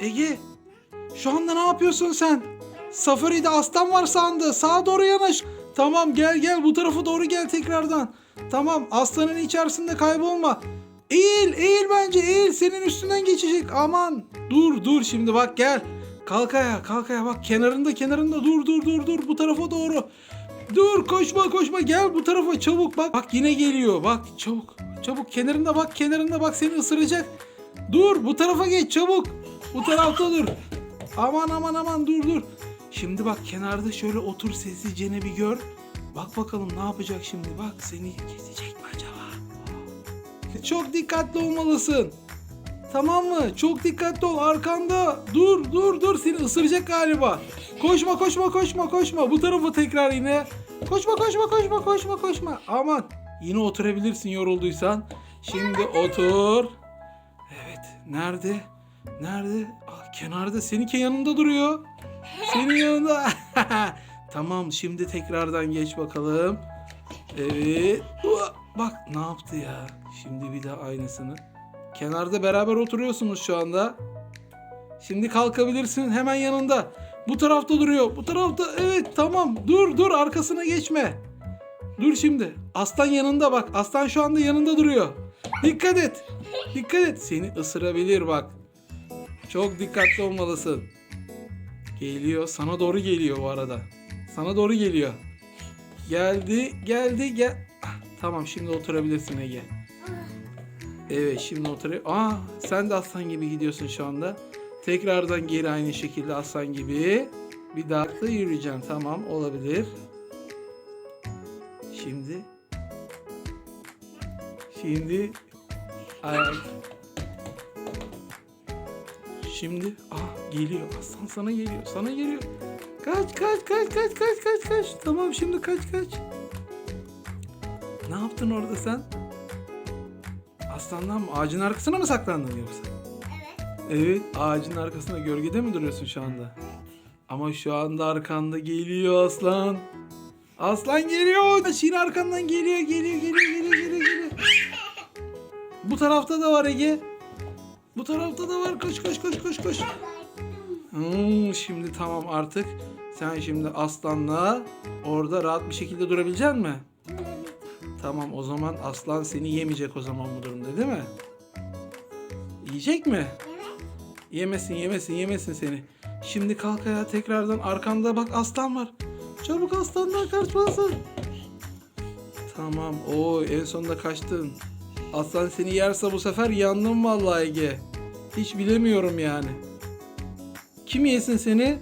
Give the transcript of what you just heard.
Ege. Şu anda ne yapıyorsun sen? Safari'de aslan var sandı. Sağa doğru yanaş. Tamam gel gel bu tarafa doğru gel tekrardan. Tamam aslanın içerisinde kaybolma. Eğil eğil bence eğil senin üstünden geçecek aman. Dur dur şimdi bak gel. Kalk ayağa kalk ayağa bak kenarında kenarında dur dur dur dur bu tarafa doğru. Dur koşma koşma gel bu tarafa çabuk bak. Bak yine geliyor bak çabuk. Çabuk kenarında bak kenarında bak seni ısıracak. Dur bu tarafa geç çabuk. Bu tarafta dur. Aman aman aman dur dur. Şimdi bak kenarda şöyle otur sessizce bir gör. Bak bakalım ne yapacak şimdi bak seni kesecek mi acaba? Çok dikkatli olmalısın. Tamam mı? Çok dikkatli ol arkanda. Dur dur dur seni ısıracak galiba. Koşma koşma koşma koşma. Bu tarafa tekrar yine. Koşma koşma koşma koşma koşma. Aman yine oturabilirsin yorulduysan. Şimdi otur. Evet nerede? Nerede? Aa, kenarda seninki yanında duruyor. Senin yanında. tamam şimdi tekrardan geç bakalım. Evet. Bak ne yaptı ya. Şimdi bir daha aynısını. Kenarda beraber oturuyorsunuz şu anda. Şimdi kalkabilirsin hemen yanında. Bu tarafta duruyor. Bu tarafta evet tamam. Dur dur arkasına geçme. Dur şimdi. Aslan yanında bak. Aslan şu anda yanında duruyor. Dikkat et. Dikkat et. Seni ısırabilir bak. Çok dikkatli olmalısın. Geliyor. Sana doğru geliyor bu arada. Sana doğru geliyor. Geldi. Geldi. Gel. Ah, tamam şimdi oturabilirsin Ege. Evet şimdi oturuyor. Aa sen de aslan gibi gidiyorsun şu anda. Tekrardan geri aynı şekilde aslan gibi. Bir daha da yürüyeceğim. Tamam olabilir. Şimdi. Şimdi. Ayak. Şimdi. Ah geliyor. Aslan sana geliyor. Sana geliyor. Kaç kaç kaç kaç kaç kaç kaç. Tamam şimdi kaç kaç. Ne yaptın orada sen? Aslandan mı? Ağacın arkasına mı saklandın yoksa? Evet. Evet, ağacın arkasında gölgede mi duruyorsun şu anda? Ama şu anda arkanda geliyor aslan. Aslan geliyor. Şimdi arkandan geliyor, geliyor, geliyor, geliyor, geliyor, geliyor. Bu tarafta da var Ege. Bu tarafta da var. Koş, koş, koş, koş, koş. Hmm, şimdi tamam artık. Sen şimdi aslanla orada rahat bir şekilde durabilecek misin? Tamam o zaman aslan seni yemeyecek o zaman bu durumda değil mi? Yiyecek mi? Yemesin yemesin yemesin seni. Şimdi kalk ayağa tekrardan arkanda bak aslan var. Çabuk aslandan kaçmasın. Tamam o en sonunda kaçtın. Aslan seni yerse bu sefer yandım vallahi Ege. Hiç bilemiyorum yani. Kim yesin seni?